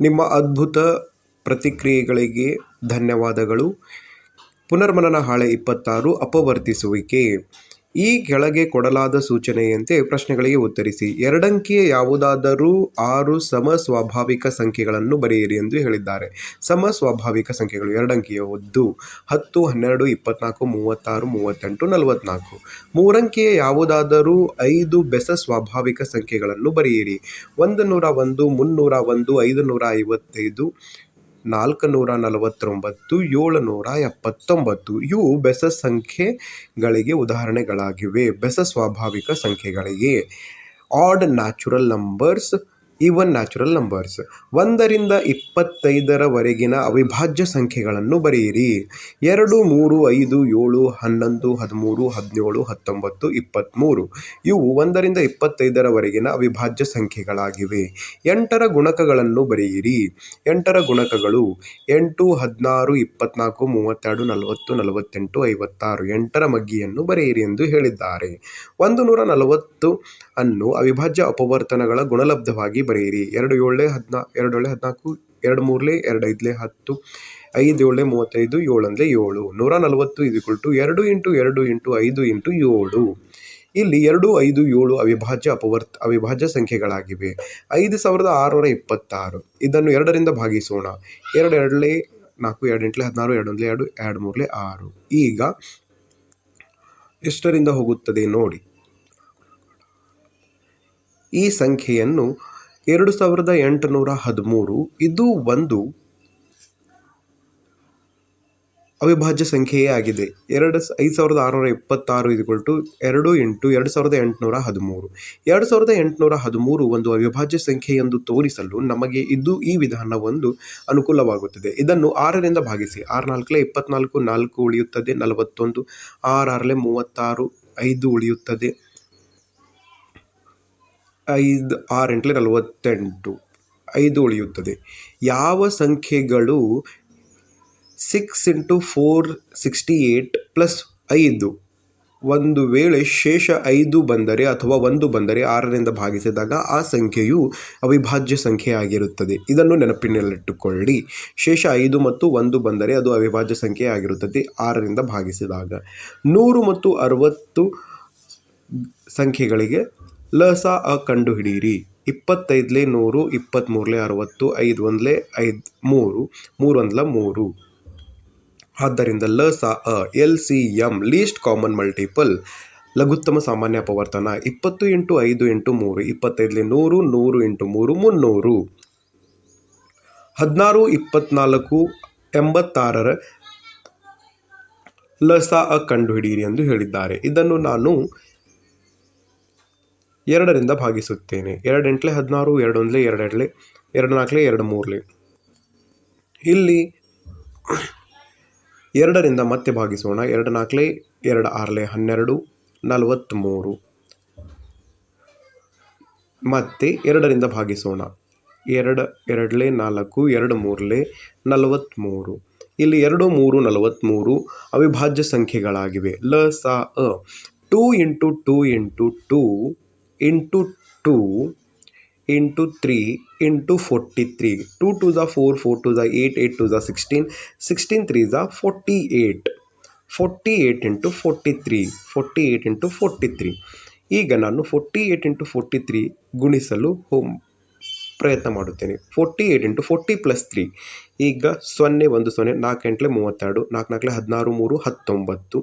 ನಿಮ್ಮ ಅದ್ಭುತ ಪ್ರತಿಕ್ರಿಯೆಗಳಿಗೆ ಧನ್ಯವಾದಗಳು. ಪುನರ್ಮನನ ಹಾಳೆ ಇಪ್ಪತ್ತಾರು ಅಪವರ್ತಿಸುವಿಕೆ ಈ ಕೆಳಗೆ ಕೊಡಲಾದ ಸೂಚನೆಯಂತೆ ಪ್ರಶ್ನೆಗಳಿಗೆ ಉತ್ತರಿಸಿ. ಎರಡಂಕಿಯ ಯಾವುದಾದರೂ ಆರು ಸಮ ಸ್ವಾಭಾವಿಕ ಸಂಖ್ಯೆಗಳನ್ನು ಬರೆಯಿರಿ ಎಂದು ಹೇಳಿದ್ದಾರೆ. ಸಮ ಸ್ವಾಭಾವಿಕ ಸಂಖ್ಯೆಗಳು ಎರಡಂಕಿಯ ಎರಡಂಕಿಯದ್ದು ಹತ್ತು, ಹನ್ನೆರಡು, ಇಪ್ಪತ್ನಾಲ್ಕು, ಮೂವತ್ತಾರು, ಮೂವತ್ತೆಂಟು, ನಲವತ್ನಾಲ್ಕು. ಮೂರಂಕಿಯ ಯಾವುದಾದರೂ ಐದು ಬೆಸ ಸ್ವಾಭಾವಿಕ ಸಂಖ್ಯೆಗಳನ್ನು ಬರೆಯಿರಿ. ಒಂದು ನೂರ ಒಂದು, ಮುನ್ನೂರ ಒಂದು ಐದು ನೂರ ಐವತ್ತೈದು ನಾಲ್ಕು ನೂರ ನಲವತ್ತೊಂಬತ್ತು ಏಳುನೂರ ಎಪ್ಪತ್ತೊಂಬತ್ತು ಇವು ಬೆಸ ಸಂಖ್ಯೆಗಳಿಗೆ ಉದಾಹರಣೆಗಳಾಗಿವೆ. ಬೆಸ ಸ್ವಾಭಾವಿಕ ಸಂಖ್ಯೆಗಳಿಗೆ. Odd natural numbers even natural numbers ಒಂದರಿಂದ ಇಪ್ಪತ್ತೈದರವರೆಗಿನ ಅವಿಭಾಜ್ಯ ಸಂಖ್ಯೆಗಳನ್ನು ಬರೆಯಿರಿ. ಎರಡು, ಮೂರು, ಐದು, ಏಳು, ಹನ್ನೊಂದು, ಹದಿಮೂರು, ಹದಿನೇಳು, ಹತ್ತೊಂಬತ್ತು ಇಪ್ಪತ್ತ್ಮೂರು ಇವು ಒಂದರಿಂದ ಇಪ್ಪತ್ತೈದರವರೆಗಿನ ಅವಿಭಾಜ್ಯ ಸಂಖ್ಯೆಗಳಾಗಿವೆ. ಎಂಟರ ಗುಣಕಗಳನ್ನು ಬರೆಯಿರಿ. ಎಂಟರ ಗುಣಕಗಳು ಎಂಟು, ಹದಿನಾರು, ಇಪ್ಪತ್ನಾಲ್ಕು, ಮೂವತ್ತೆರಡು, ನಲವತ್ತು, ನಲವತ್ತೆಂಟು, ಐವತ್ತಾರು. ಎಂಟರ ಮಗ್ಗಿಯನ್ನು ಬರೆಯಿರಿ ಎಂದು ಹೇಳಿದ್ದಾರೆ. ಒಂದು ನೂರ ನಲವತ್ತು ಅನ್ನು ಅವಿಭಾಜ್ಯ ಅಪವರ್ತನಗಳ ಗುಣಲಬ್ಧವಾಗಿ ಬರೆಯಿರಿ. ಎರಡು ಏಳೇ ಹದಿನಾ, ಎರಡು ಏಳೆ ಹದಿನಾಲ್ಕು, ಎರಡು ಮೂರಲೆ ಎರಡು ಐದಲೇ ಹತ್ತು, ಐದು ಏಳೆ ಮೂವತ್ತೈದು, ಏಳಂದಲೆ ಏಳು. ನೂರ ನಲವತ್ತು ಇದಿಕ್ವಲ್ ಟು ಎರಡು ಇಂಟು ಎರಡು ಇಂಟು ಐದು ಇಂಟು ಏಳು. ಇಲ್ಲಿ ಎರಡು, ಐದು, ಏಳು ಅವಿಭಾಜ್ಯ ಅಪವರ್ತ ಅವಿಭಾಜ್ಯ ಸಂಖ್ಯೆಗಳಾಗಿವೆ. ಐದು ಸಾವಿರದ ಆರುನೂರ ಇಪ್ಪತ್ತಾರು. ಇದನ್ನು ಎರಡರಿಂದ ಭಾಗಿಸೋಣ. ಎರಡು, ಎರಡಲೇ ನಾಲ್ಕು, ಎರಡು ಎಂಟಲೆ ಹದಿನಾರು, ಎರಡು ಒಂದಲೆ ಎರಡು ಎರಡು ಮೂರಲೆ ಆರು. ಈಗ ಎಷ್ಟರಿಂದ ಹೋಗುತ್ತದೆ ನೋಡಿ. ಈ ಸಂಖ್ಯೆಯನ್ನು ಎರಡು ಸಾವಿರದ ಎಂಟುನೂರ ಹದಿಮೂರು. ಇದು ಒಂದು ಅವಿಭಾಜ್ಯ ಸಂಖ್ಯೆಯೇ ಆಗಿದೆ. ಎರಡು ಐದು ಸಾವಿರದ ಆರುನೂರ ಇಪ್ಪತ್ತಾರು ಇದ್ಕೊಲ್ ಟು ಎರಡು ಎಂಟು ಎರಡು ಸಾವಿರದ ಎಂಟುನೂರ ಹದಿಮೂರು. ಎರಡು ಸಾವಿರದ ಎಂಟುನೂರ ಹದಿಮೂರು ಒಂದು ಅವಿಭಾಜ್ಯ ಸಂಖ್ಯೆ ಎಂದು ತೋರಿಸಲು ನಮಗೆ ಇದು ಈ ವಿಧಾನ ಒಂದು ಅನುಕೂಲವಾಗುತ್ತದೆ. ಇದನ್ನು ಆರರಿಂದ ಭಾಗಿಸಿ ಆರು ನಾಲ್ಕಲೇ ಇಪ್ಪತ್ನಾಲ್ಕು, ನಾಲ್ಕು ಉಳಿಯುತ್ತದೆ, ನಲವತ್ತೊಂದು ಆರು ಆರಲೆ ಮೂವತ್ತಾರು, ಐದು ಉಳಿಯುತ್ತದೆ. ಐದು ಆರು ಎಂಟಲೆ ನಲವತ್ತೆಂಟು. ಐದು ಉಳಿಯುತ್ತದೆ. ಯಾವ ಸಂಖ್ಯೆಗಳು six into four sixty eight plus ಐದು? ಒಂದು ವೇಳೆ ಶೇಷ ಐದು ಬಂದರೆ ಅಥವಾ ಒಂದು ಬಂದರೆ ಆರರಿಂದ ಭಾಗಿಸಿದಾಗ ಆ ಸಂಖ್ಯೆಯು ಅವಿಭಾಜ್ಯ ಸಂಖ್ಯೆ ಆಗಿರುತ್ತದೆ. ಇದನ್ನು ನೆನಪಿನಲ್ಲಿಟ್ಟುಕೊಳ್ಳಿ. ಶೇಷ ಐದು ಮತ್ತು ಒಂದು ಬಂದರೆ ಅದು ಅವಿಭಾಜ್ಯ ಸಂಖ್ಯೆ ಆಗಿರುತ್ತದೆ ಆರರಿಂದ ಭಾಗಿಸಿದಾಗ. ನೂರು ಮತ್ತು ಅರವತ್ತು ಸಂಖ್ಯೆಗಳಿಗೆ ಲಸ ಅ ಕಂಡುಹಿಡಿಯಿರಿ. ಇಪ್ಪತ್ತೈದಲೇ ನೂರು ಇಪ್ಪತ್ತ್ಮೂರಲೆ ಅರವತ್ತು ಐದು ಒಂದಲೇ ಐದು, ಮೂರು ಮೂರು ಒಂದಲ ಮೂರು. ಆದ್ದರಿಂದ ಲ ಸ ಅ L C M least common multiple ಲಘುತ್ತಮ ಸಾಮಾನ್ಯ ಅಪವರ್ತನ ಇಪ್ಪತ್ತು ಇಂಟು ಐದು ಇಂಟು ಮೂರು, ಇಪ್ಪತ್ತೈದಲೇ ನೂರು ನೂರು ಇಂಟು ಮೂರು, ಮುನ್ನೂರು. ಹದಿನಾರು, ಇಪ್ಪತ್ನಾಲ್ಕು, ಎಂಬತ್ತಾರರ ಲಸ ಅ ಕಂಡುಹಿಡಿಯಿರಿ ಎಂದು ಹೇಳಿದ್ದಾರೆ. ಇದನ್ನು ನಾನು ಎರಡರಿಂದ ಭಾಗಿಸುತ್ತೇನೆ. ಎರಡು ಎಂಟ್ಲೆ ಹದಿನಾರು ಎರಡು ಒಂದಲೇ ಎರಡು ಎರಡಲೆ ಎರಡು ನಾಲ್ಕಲೆ ಎರಡು ಮೂರಲೆ ಇಲ್ಲಿ ಎರಡರಿಂದ ಮತ್ತೆ ಭಾಗಿಸೋಣ. ಎರಡು ನಾಲ್ಕಲೆ ಎರಡು ಆರಲೆ ಹನ್ನೆರಡು ನಲವತ್ತ್ಮೂರು ಮತ್ತೆ ಎರಡರಿಂದ ಭಾಗಿಸೋಣ. ಎರಡು, ಎರಡಲೆ ನಾಲ್ಕು ಎರಡು ಮೂರಲೆ ನಲವತ್ತ್ಮೂರು ಇಲ್ಲಿ ಎರಡು, ಮೂರು ನಲವತ್ತ್ಮೂರು ಅವಿಭಾಜ್ಯ ಸಂಖ್ಯೆಗಳಾಗಿವೆ. ಲ, ಸ, ಅ. Two into two into two into two into three three two to the four four to the eight eight to the sixteen sixteen three the forty eight forty eight into forty three forty eight into forty three ಈಗ ನಾನು forty eight into forty three ಗುಣಿಸಲು ಹೋಮ್ ಪ್ರಯತ್ನ ಮಾಡುತ್ತೇನೆ. Forty eight into forty plus three ಈಗ ಸೊನ್ನೆ, ಒಂದು, ಸೊನ್ನೆ ನಾಲ್ಕು ಎಂಟ್ಲೆ ಮೂವತ್ತೆರಡು ನಾಲ್ಕು ನಾಲ್ಕಲೆ ಹದಿನಾರು, ಮೂರು, ಹತ್ತೊಂಬತ್ತು,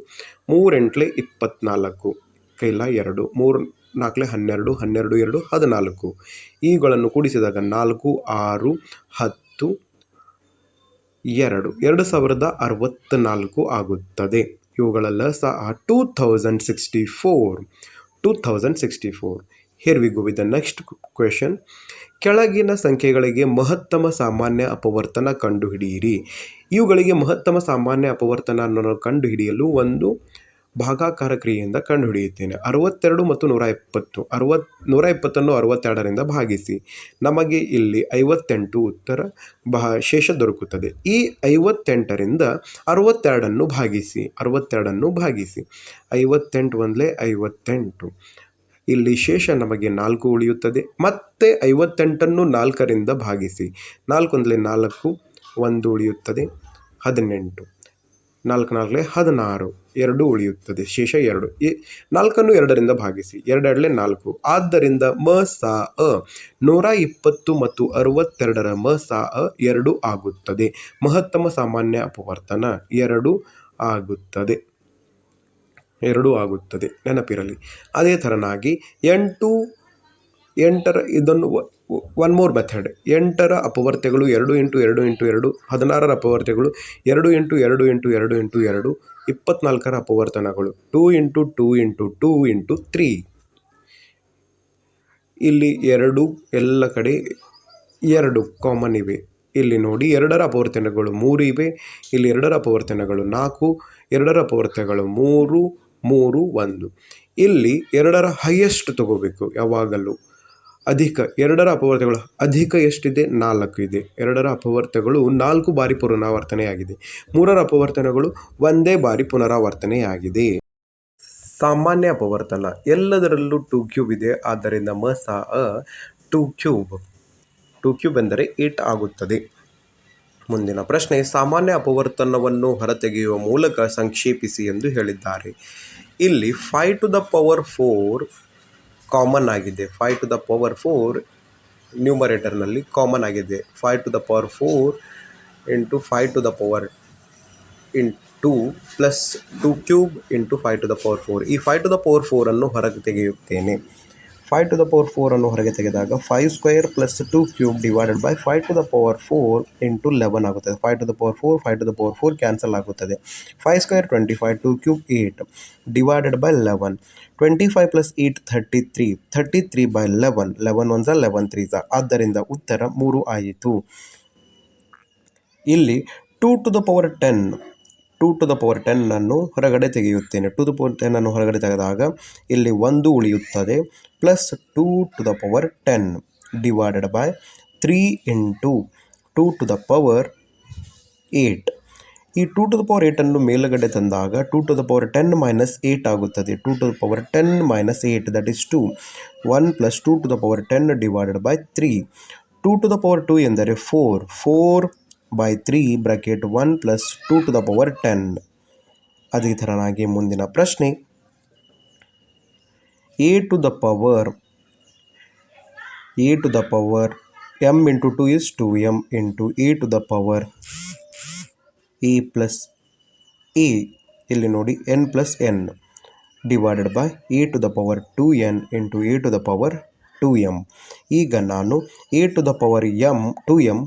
ಮೂರೆಂಟ್ಲೆ ಇಪ್ಪತ್ತ್ನಾಲ್ಕು ಕೈಲ ಎರಡು, ಮೂರು ನಾಲ್ಕಲೆ ಹನ್ನೆರಡು ಹನ್ನೆರಡು, ಎರಡು, ಹದಿನಾಲ್ಕು. ಇವುಗಳನ್ನು ಕೂಡಿಸಿದಾಗ ನಾಲ್ಕು, ಆರು, ಹತ್ತು, ಎರಡು. ಎರಡು ಸಾವಿರದ ಅರವತ್ತ್ನಾಲ್ಕು ಆಗುತ್ತದೆ. ಇವುಗಳೆಲ್ಲ ಸಹ two thousand sixty four. Two thousand sixty four. Here we go with the next question ಕೆಳಗಿನ ಸಂಖ್ಯೆಗಳಿಗೆ ಮಹತ್ತಮ ಸಾಮಾನ್ಯ ಅಪವರ್ತನ ಕಂಡುಹಿಡಿಯಿರಿ. ಇವುಗಳಿಗೆ ಮಹತ್ತಮ ಸಾಮಾನ್ಯ ಅಪವರ್ತನವನ್ನು ಕಂಡುಹಿಡಿಯಲು ಒಂದು ಭಾಗಾಕಾರ ಕ್ರಿಯೆಯಿಂದ ಕಂಡುಹಿಡಿಯುತ್ತೇನೆ. ಅರವತ್ತೆರಡು ಮತ್ತು ನೂರ ಎಪ್ಪತ್ತು. ಅರವತ್, ನೂರ ಇಪ್ಪತ್ತನ್ನು ಅರವತ್ತೆರಡರಿಂದ ಭಾಗಿಸಿ. ನಮಗೆ ಇಲ್ಲಿ ಐವತ್ತೆಂಟು ಉತ್ತರ ಬಹ, ಶೇಷ ದೊರಕುತ್ತದೆ. ಈ ಐವತ್ತೆಂಟರಿಂದ ಅರವತ್ತೆರಡನ್ನು ಭಾಗಿಸಿ. ಅರವತ್ತೆರಡನ್ನು ಭಾಗಿಸಿ. ಐವತ್ತೆಂಟು ಒಂದಲೇ ಐವತ್ತೆಂಟು. ಇಲ್ಲಿ ಶೇಷ ನಮಗೆ ನಾಲ್ಕು ಉಳಿಯುತ್ತದೆ. ಮತ್ತೆ ಐವತ್ತೆಂಟನ್ನು ನಾಲ್ಕರಿಂದ ಭಾಗಿಸಿ. ನಾಲ್ಕೊಂದಲೇ ನಾಲ್ಕು, ಒಂದು ಉಳಿಯುತ್ತದೆ. ಹದಿನೆಂಟು. ನಾಲ್ಕು ನಾಲ್ಕಲೆ ಹದಿನಾರು. ಎರಡು ಉಳಿಯುತ್ತದೆ. ಶೇಷ ಎರಡು. ಈ ನಾಲ್ಕನ್ನು ಎರಡರಿಂದ ಭಾಗಿಸಿ. ಎರಡೆರಡಲೆ ನಾಲ್ಕು. ಆದ್ದರಿಂದ ಮ, ಸಾ, ಅ. ನೂರ ಇಪ್ಪತ್ತು ಮತ್ತು ಅರವತ್ತೆರಡರ ಮ, ಸಾ, ಅ ಎರಡು ಆಗುತ್ತದೆ. ಮಹತ್ತಮ ಸಾಮಾನ್ಯ ಅಪವರ್ತನ ಎರಡು ಆಗುತ್ತದೆ. ಎರಡು ಆಗುತ್ತದೆ. ನೆನಪಿರಲಿ. ಅದೇ ಥರನಾಗಿ ಎಂಟು ಎಂಟರ ಇದನ್ನು ಒನ್ ಮೋರ್ ಮೆಥಡ್ ಎಂಟರ ಅಪವರ್ತ್ಯಗಳು ಎರಡು ಎಂಟು ಎರಡು ಎಂಟು ಎರಡು, ಹದಿನಾರರ ಅಪವರ್ತ್ಯಗಳು ಎರಡು ಎಂಟು ಎರಡು ಎಂಟು ಎರಡು ಎಂಟು ಎರಡು, ಇಪ್ಪತ್ನಾಲ್ಕರ ಅಪವರ್ತನಗಳು two into two into two into three ಇಲ್ಲಿ ಎರಡು, ಎಲ್ಲ ಕಡೆ ಎರಡು ಕಾಮನ್ ಇವೆ. ಇಲ್ಲಿ ನೋಡಿ ಎರಡರ ಅಪವರ್ತನಗಳು ಮೂರು ಇವೆ. ಇಲ್ಲಿ ಎರಡರ ಅಪವರ್ತನಗಳು ನಾಲ್ಕು, ಎರಡರ ಅಪವರ್ತನಗಳು ಮೂರು ಮೂರು, ಒಂದು. ಇಲ್ಲಿ ಎರಡರ ಹೈಯೆಸ್ಟ್ ತಗೋಬೇಕು ಯಾವಾಗಲೂ. ಅಧಿಕ ಎರಡರ ಅಪವರ್ತಗಳು ಅಧಿಕ ಎಷ್ಟಿದೆ? ನಾಲ್ಕು ಇದೆ. ಎರಡರ ಅಪವರ್ತಗಳು ನಾಲ್ಕು ಬಾರಿ ಪುನರಾವರ್ತನೆಯಾಗಿದೆ. ಮೂರರ ಅಪವರ್ತನಗಳು ಒಂದೇ ಬಾರಿ ಪುನರಾವರ್ತನೆಯಾಗಿದೆ. ಸಾಮಾನ್ಯ ಅಪವರ್ತನ. ಎಲ್ಲದರಲ್ಲೂ ಟು ಕ್ಯೂಬ್ ಇದೆ. ಆದ್ದರಿಂದ ಮ, ಸಾ, ಅ ಟೂ ಕ್ಯೂಬ್ ಟು ಕ್ಯೂಬ್ ಎಂದರೆ ಏಟ್ ಆಗುತ್ತದೆ. ಮುಂದಿನ ಪ್ರಶ್ನೆ, ಸಾಮಾನ್ಯ ಅಪವರ್ತನವನ್ನು ಹೊರತೆಗೆಯುವ ಮೂಲಕ ಸಂಕ್ಷೇಪಿಸಿ ಎಂದು ಹೇಳಿದ್ದಾರೆ. ಇಲ್ಲಿ five to the power four common ಆಗಿದೆ. Five to the power four ನ್ಯೂಮರೇಟರ್ನಲ್ಲಿ common ಆಗಿದೆ. Five to the power four into five to the power in into plus two cube into five to the power four ಈ five to the power ಫೋರನ್ನು ಹೊರಗೆ ತೆಗೆಯುತ್ತೇನೆ. Five to the power ಫೋರನ್ನು ಹೊರಗೆ ತೆಗೆದಾಗ five square plus two cube divided by five to the power four into eleven ಆಗುತ್ತದೆ five to the power four five to the power four cancel ಆಗುತ್ತದೆ. Five square twenty five two cube eight divided by eleven twenty five plus eight thirty three thirty three by eleven eleven one ಝ eleven three ಝ ಆದ್ದರಿಂದ ಉತ್ತರ ಮೂರು ಆಯಿತು. ಇಲ್ಲಿ two to the power ten two to the power ಟೆನ್ನನ್ನು ಹೊರಗಡೆ ತೆಗೆಯುತ್ತೇನೆ. To the power ಟೆನ್ನನ್ನು ಹೊರಗಡೆ ತೆಗೆದಾಗ ಇಲ್ಲಿ ಒಂದು ಉಳಿಯುತ್ತದೆ. Plus two to the power ten divided by three into two to the power eight ಈ ಟು ಟು ದ ಪವರ್ ಏಯ್ಟನ್ನು ಮೇಲುಗಡೆ ತಂದಾಗ two to the power ten minus eight ಆಗುತ್ತದೆ. Two to the power ten minus eight that is two one plus two to the power ten divided by three two to the power two ಎಂದರೆ four four by three bracket one plus two to the power ten ಅದೇ ಥರನಾಗಿ ಮುಂದಿನ ಪ್ರಶ್ನೆ. A to the power A to the power M into two is two M into A to the power A plus A ಇಲ್ಲಿ ನೋಡಿ N plus N divided by A to the power two N into A to the power two M ಈಗ ನಾನು A to the power M two M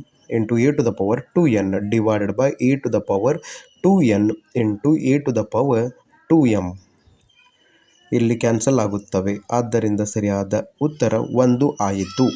the power two N divided by A to the power two N into A to the power two M ಇಲ್ಲಿ cancel ಆಗುತ್ತವೆ. ಆದ್ದರಿಂದ ಸರಿಯಾದ ಉತ್ತರ ಒಂದು ಆಯಿತು.